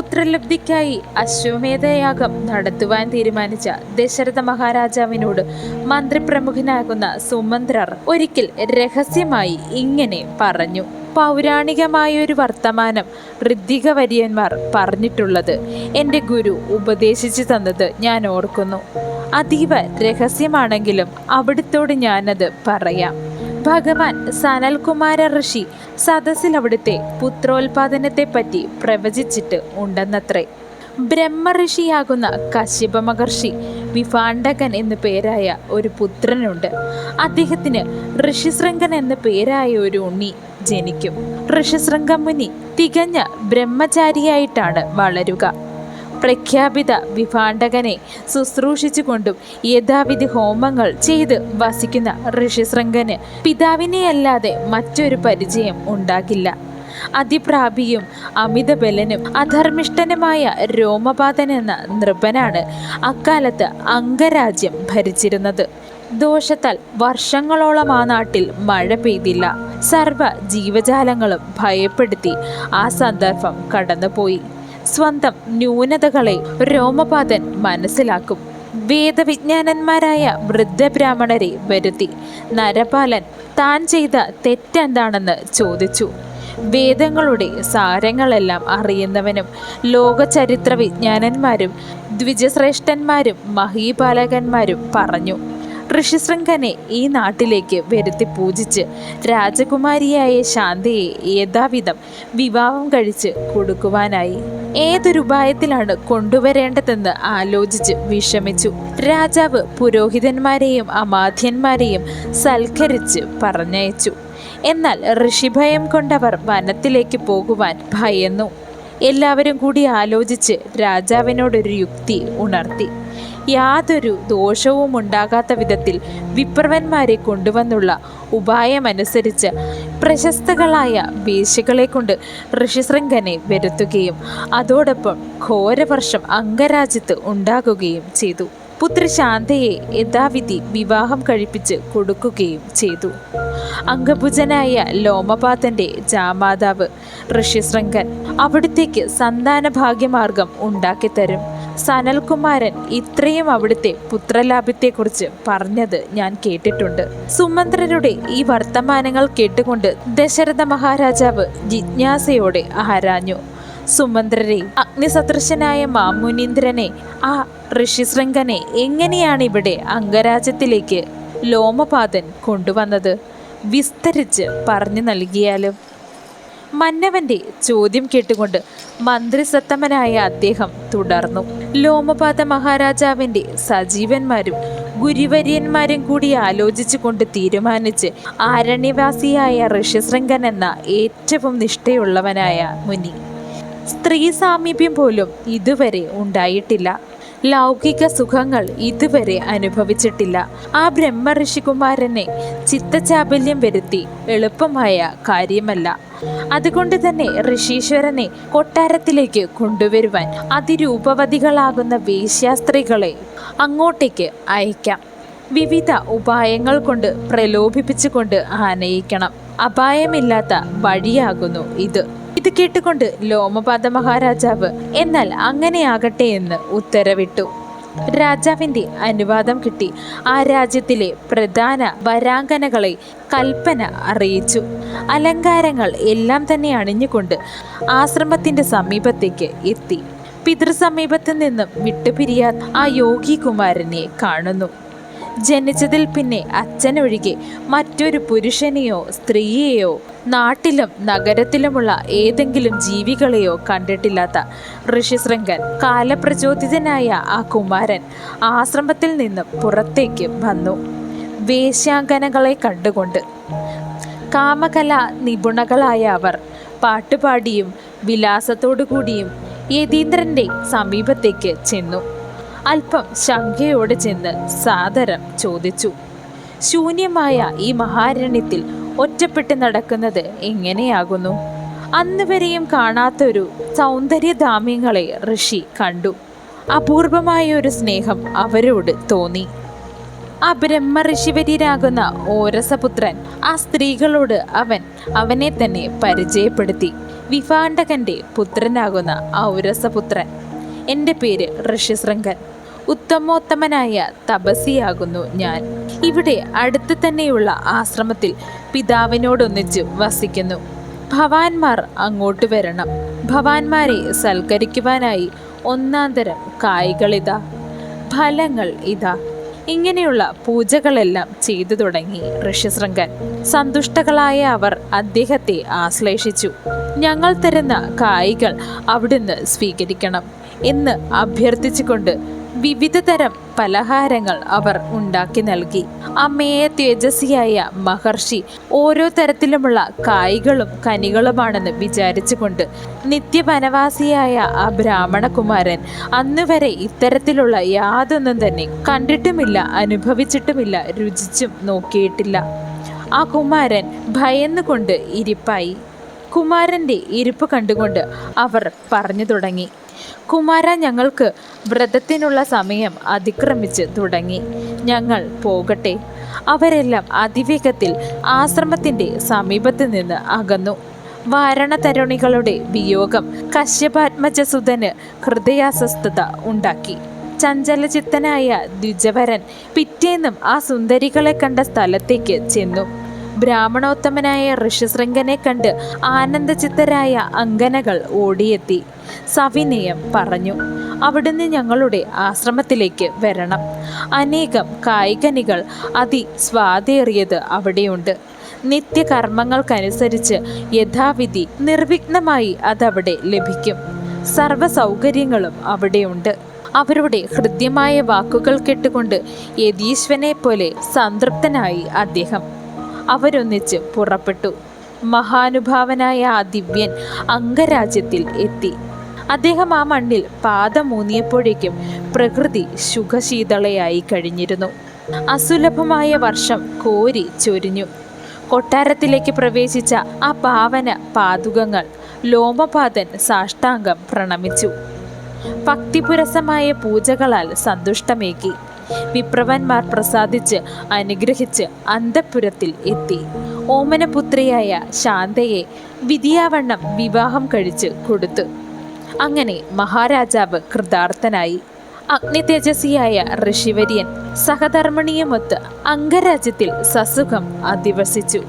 പുത്രലബ്ധിക്കായി അശ്വമേധയാഗം നടത്തുവാൻ തീരുമാനിച്ച ദശരഥ മഹാരാജാവിനോട് മന്ത്രിപ്രമുഖനാകുന്ന സുമന്ത്രർ ഒരിക്കൽ രഹസ്യമായി ഇങ്ങനെ പറഞ്ഞു. പൗരാണികമായൊരു വർത്തമാനം ഋദ്ധിക വര്യന്മാർ പറഞ്ഞിട്ടുള്ളത് എന്റെ ഗുരു ഉപദേശിച്ചു തന്നത് ഞാൻ ഓർക്കുന്നു. അതീവ രഹസ്യമാണെങ്കിലും അവിടുത്തോട് ഞാനത് പറയാം. ഭഗവാൻ സനൽകുമാര ഋഷി സദസ്സിൽ അവിടുത്തെ പുത്രോൽപാദനത്തെ പറ്റി പ്രവചിച്ചിട്ട് ഉണ്ടെന്നത്രേ. ബ്രഹ്മഋഷിയാകുന്ന കശ്യപ മഹർഷി വിഭാണ്ഡകൻ എന്നു പേരായ ഒരു പുത്രനുണ്ട്. അദ്ദേഹത്തിന് ഋഷിശൃംഗൻ എന്ന പേരായ ഒരു ഉണ്ണി ജനിക്കും. ഋഷിശൃംഗം മുനി തികഞ്ഞ ബ്രഹ്മചാരിയായിട്ടാണ് വളരുക. പ്രഖ്യാപിത വിഭാണ്ഡകനെ ശുശ്രൂഷിച്ചുകൊണ്ടും യഥാവിധി ഹോമങ്ങൾ ചെയ്ത് വസിക്കുന്ന ഋഷിശൃംഗന് പിതാവിനെയല്ലാതെ മറ്റൊരു പരിചയം ഉണ്ടാകില്ല. അതിപ്രാപിയും അമിതബലനും അധർമ്മിഷ്ഠനുമായ രോമപാതൻ എന്ന നൃപനാണ് അക്കാലത്ത് അംഗരാജ്യം ഭരിച്ചിരുന്നത്. ദോഷത്താൽ വർഷങ്ങളോളം ആ നാട്ടിൽ മഴ പെയ്തില്ല. സർവ ജീവജാലങ്ങളും ഭയപ്പെടുത്തി ആ സന്ദർഭം കടന്നുപോയി. സ്വന്തം ന്യൂനതകളെ രോമപാതൻ മനസ്സിലാക്കും. വേദവിജ്ഞാനന്മാരായ വൃദ്ധബ്രാഹ്മണരെ വരുത്തി. നരപാലൻ താൻ ചെയ്ത തെറ്റെന്താണെന്ന് ചോദിച്ചു. വേദങ്ങളുടെ സാരങ്ങളെല്ലാം അറിയുന്നവനും ലോകചരിത്ര വിജ്ഞാനന്മാരും ദ്വിജശ്രേഷ്ഠന്മാരും മഹീപാലകന്മാരും പറഞ്ഞു. ഋഷിശൃംഖനെ ഈ നാട്ടിലേക്ക് വരുത്തി പൂജിച്ച് രാജകുമാരിയായ ശാന്തയെ യഥാവിധം വിവാഹം കഴിച്ച് കൊടുക്കുവാനായി ഏതൊരു ഉപായത്തിലാണ് കൊണ്ടുവരേണ്ടതെന്ന് ആലോചിച്ച് വിഷമിച്ചു. രാജാവ് പുരോഹിതന്മാരെയും അമാധ്യന്മാരെയും സൽക്കരിച്ച് പറഞ്ഞയച്ചു. എന്നാൽ ഋഷിഭയം കൊണ്ടവർ വനത്തിലേക്ക് പോകുവാൻ ഭയന്നു. എല്ലാവരും കൂടി ആലോചിച്ച് രാജാവിനോടൊരു യുക്തി ഉണർത്തി. യാതൊരു ദോഷവും ഉണ്ടാകാത്ത വിധത്തിൽ വിപ്രവന്മാരെ കൊണ്ടുവന്നുള്ള ഉപായമനുസരിച്ച് പ്രശസ്തകളായ വേശ്യകളെ കൊണ്ട് ഋഷിശൃംഖനെ വരുത്തുകയും അതോടൊപ്പം ഘോരവർഷം അംഗരാജ്യത്ത് ഉണ്ടാകുകയും ചെയ്തു. പുത്രി ശാന്തയെ യഥാവിധി വിവാഹം കഴിപ്പിച്ച് കൊടുക്കുകയും ചെയ്തു. അംഗഭുജനായ ലോമപാതന്റെ ജാമാതാവ് ഋഷിശൃംഖൻ അവിടുത്തേക്ക് സന്താന ഭാഗ്യമാർഗം ഉണ്ടാക്കിത്തരും. സനൽകുമാരൻ ഇത്രയും അവിടുത്തെ പുത്രലാഭത്തെക്കുറിച്ച് പറഞ്ഞത് ഞാൻ കേട്ടിട്ടുണ്ട്. സുമന്ത്രരുടെ ഈ വർത്തമാനങ്ങൾ കേട്ടുകൊണ്ട് ദശരഥ മഹാരാജാവ് ജിജ്ഞാസയോടെ ആരാഞ്ഞു. സുമന്ത്രരെ അഗ്നിസദൃശനായ മാമുനീന്ദ്രനെ ആ ഋഷിശൃംഖനെ എങ്ങനെയാണ് ഇവിടെ അംഗരാജ്യത്തിലേക്ക് ലോമപാതൻ കൊണ്ടുവന്നത്? വിസ്തരിച്ച് പറഞ്ഞു നൽകിയാലും? മന്നവന്റെ ചോദ്യം കേട്ടുകൊണ്ട് മന്ത്രിസത്തമനായ അദ്ദേഹം തുടർന്നു. ലോമപാത മഹാരാജാവിന്റെ സജീവന്മാരും ഗുരുവര്യന്മാരും കൂടി ആലോചിച്ചു കൊണ്ട് തീരുമാനിച്ച് ആരണ്യവാസിയായ ഋഷിശൃംഗൻ എന്ന ഏറ്റവും നിഷ്ഠയുള്ളവനായ മുനി. സ്ത്രീ സാമീപ്യം പോലും ഇതുവരെ ഉണ്ടായിട്ടില്ല. ലൗകിക സുഖങ്ങൾ ഇതുവരെ അനുഭവിച്ചിട്ടില്ല. ആ ബ്രഹ്മ ഋഷികുമാരനെ ചിത്തചാബല്യം വരുത്തി എളുപ്പമായ കാര്യമല്ല. അതുകൊണ്ട് തന്നെ ഋഷീശ്വരനെ കൊട്ടാരത്തിലേക്ക് കൊണ്ടുവരുവാൻ അതിരൂപവതികളാകുന്ന വേശ്യാസ്ത്രീകളെ അങ്ങോട്ടേക്ക് അയക്കാം. വിവിധ ഉപായങ്ങൾ കൊണ്ട് പ്രലോഭിപ്പിച്ചുകൊണ്ട് ആനയിക്കണം. അപായമില്ലാത്ത വഴിയാകുന്നു ഇത്. ഇത് കേട്ടുകൊണ്ട് ലോമപാത മഹാരാജാവ് എന്നാൽ അങ്ങനെയാകട്ടെ എന്ന് ഉത്തരവിട്ടു. രാജാവിന്റെ അനുവാദം കിട്ടി. ആ രാജ്യത്തിലെ പ്രധാന വരാങ്കനകളെ കൽപ്പന അറിയിച്ചു. അലങ്കാരങ്ങൾ എല്ലാം തന്നെ അണിഞ്ഞുകൊണ്ട് ആശ്രമത്തിന്റെ സമീപത്തേക്ക് എത്തി. പിതൃസമീപത്ത് നിന്നും വിട്ടുപിരിയാത്ത ആ യോഗി കുമാരനെ കാണുന്നു. ജനിച്ചതിൽ പിന്നെ അച്ഛനൊഴികെ മറ്റൊരു പുരുഷനെയോ സ്ത്രീയെയോ നാട്ടിലും നഗരത്തിലുമുള്ള ഏതെങ്കിലും ജീവികളെയോ കണ്ടിട്ടില്ലാത്ത ഋഷിശൃംഗൻ കാലപ്രചോദിതനായ ആ കുമാരൻ ആശ്രമത്തിൽ നിന്ന് പുറത്തേക്ക് വന്നു. വേശ്യാങ്കനകളെ കണ്ടുകൊണ്ട് കാമകല നിപുണകളായ അവർ പാട്ടുപാടിയും വിലാസത്തോടു കൂടിയും യതീന്ദ്രന്റെ സമീപത്തേക്ക് ചെന്നു. അല്പം ശങ്കയോടെ ചെന്ന് സാദരം ചോദിച്ചു. ശൂന്യമായ ഈ മഹാരണ്യത്തിൽ ഒറ്റപ്പെട്ട് നടക്കുന്നത് എങ്ങനെയാകുന്നു? അന്ന് വരെയും കാണാത്തൊരു ആ ബ്രഹ്മ ഋഷിവര്യരാകുന്ന ഓരസപുത്രൻ ആ സ്ത്രീകളോട് അവൻ അവനെ തന്നെ പരിചയപ്പെടുത്തി. വിഭാണ്ടകന്റെ പുത്രനാകുന്ന ഔരസപുത്രൻ എന്റെ പേര് ഋഷ്യശൃംഗൻ ഉത്തമോത്തമനായ തപസിയാകുന്നു ഞാൻ. ഇവിടെ അടുത്ത് തന്നെയുള്ള ആശ്രമത്തിൽ പിതാവിനോടൊന്നിച്ച് വസിക്കുന്നു. ഭവാന്മാർ അങ്ങോട്ട് വരണം. ഭവാന്മാരെ സൽക്കരിക്കുവാനായി ഒന്നാം ഒന്നാന്തരം കായ്കളിതാ ഫലങ്ങൾ ഇതാ. ഇങ്ങനെയുള്ള പൂജകളെല്ലാം ചെയ്തു തുടങ്ങി ഋഷ്യശൃംഗൻ. സന്തുഷ്ടകളായ അവർ അദ്ദേഹത്തെ ആശ്ലേഷിച്ചു. ഞങ്ങൾ തരുന്ന കായ്കൾ അവിടുന്ന് സ്വീകരിക്കണം എന്ന് അഭ്യർത്ഥിച്ചുകൊണ്ട് വിവിധ തരം പലഹാരങ്ങൾ അവർ ഉണ്ടാക്കി നൽകി. അമ്മയെ തേജസ്വിയായ മഹർഷി ഓരോ തരത്തിലുമുള്ള കായ്കളും കനികളുമാണെന്ന് വിചാരിച്ചുകൊണ്ട് നിത്യവനവാസിയായ ആ ബ്രാഹ്മണകുമാരൻ അന്നുവരെ ഇത്തരത്തിലുള്ള യാതൊന്നും തന്നെ കണ്ടിട്ടുമില്ല അനുഭവിച്ചിട്ടുമില്ല രുചിച്ചും നോക്കിയിട്ടില്ല. ആ കുമാരൻ ഭയന്നുകൊണ്ട് ഇരിപ്പായി. കുമാരന്റെ ഇരിപ്പ് കണ്ടുകൊണ്ട് അവർ പറഞ്ഞു തുടങ്ങി. കുമാര ഞങ്ങൾക്ക് വ്രതത്തിനുള്ള സമയം അതിക്രമിച്ച് തുടങ്ങി. ഞങ്ങൾ പോകട്ടെ. അവരെല്ലാം അതിവേഗത്തിൽ ആശ്രമത്തിന്റെ സമീപത്ത് നിന്ന് അകന്നു. വാരണതരുണികളുടെ വിയോഗം കശ്യപാത്മജസുതന് ഹൃദയാസ്വസ്ഥത ഉണ്ടാക്കി. ചഞ്ചലചിത്തനായ ദ്വിജവരൻ പിറ്റേന്നും ആ സുന്ദരികളെ കണ്ട സ്ഥലത്തേക്ക് ചെന്നു. ബ്രാഹ്മണോത്തമനായ ഋഷിശൃംഗനെ കണ്ട് ആനന്ദചിത്തരായ അങ്കനകൾ ഓടിയെത്തി. സവിനയം പറഞ്ഞു അവിടുന്ന് ഞങ്ങളുടെ ആശ്രമത്തിലേക്ക് വരണം. അനേകം കായികനികൾ അതിസ്വാദേറിയത് അവിടെയുണ്ട്. നിത്യകർമ്മങ്ങൾക്കനുസരിച്ച് യഥാവിധി നിർവിഘ്നമായി അതവിടെ ലഭിക്കും. സർവ സൗകര്യങ്ങളും അവിടെയുണ്ട്. അവരുടെ ഹൃദ്യമായ വാക്കുകൾ കേട്ടുകൊണ്ട് യതീശ്വനെ പോലെ സംതൃപ്തനായി അദ്ദേഹം. അവരൊന്നിച്ച് പുറപ്പെട്ടു. മഹാനുഭാവനായ ആ ദിവ്യൻ അംഗരാജ്യത്തിൽ എത്തി. അദ്ദേഹം ആ മണ്ണിൽ പാദമൂന്നിയപ്പോഴേക്കും പ്രകൃതി സുഖശീതളയായി കഴിഞ്ഞിരുന്നു. അസുലഭമായ വർഷം കോരി ചൊരിഞ്ഞു. കൊട്ടാരത്തിലേക്ക് പ്രവേശിച്ച ആ പാവന പാതുകങ്ങൾ ലോമപാതൻ സാഷ്ടാംഗം പ്രണമിച്ചു. ഭക്തിപുരസമായ പൂജകളാൽ സന്തുഷ്ടമേകി. വിപ്രവന്മാർ പ്രസാദിച്ച് അനുഗ്രഹിച്ച് അന്തപുരത്തിൽ എത്തി. ഓമനപുത്രിയായ ശാന്തയെ വിധിയാവണ്ണം വിവാഹം കഴിച്ച് കൊടുത്തു. അങ്ങനെ മഹാരാജാവ് കൃതാർത്ഥനായി. അഗ്നിതേജസ്വിയായ ഋഷിവര്യൻ സഹധർമ്മിണിയുമൊത്ത് അംഗരാജ്യത്തിൽ സസുഖം അധിവസിച്ചു.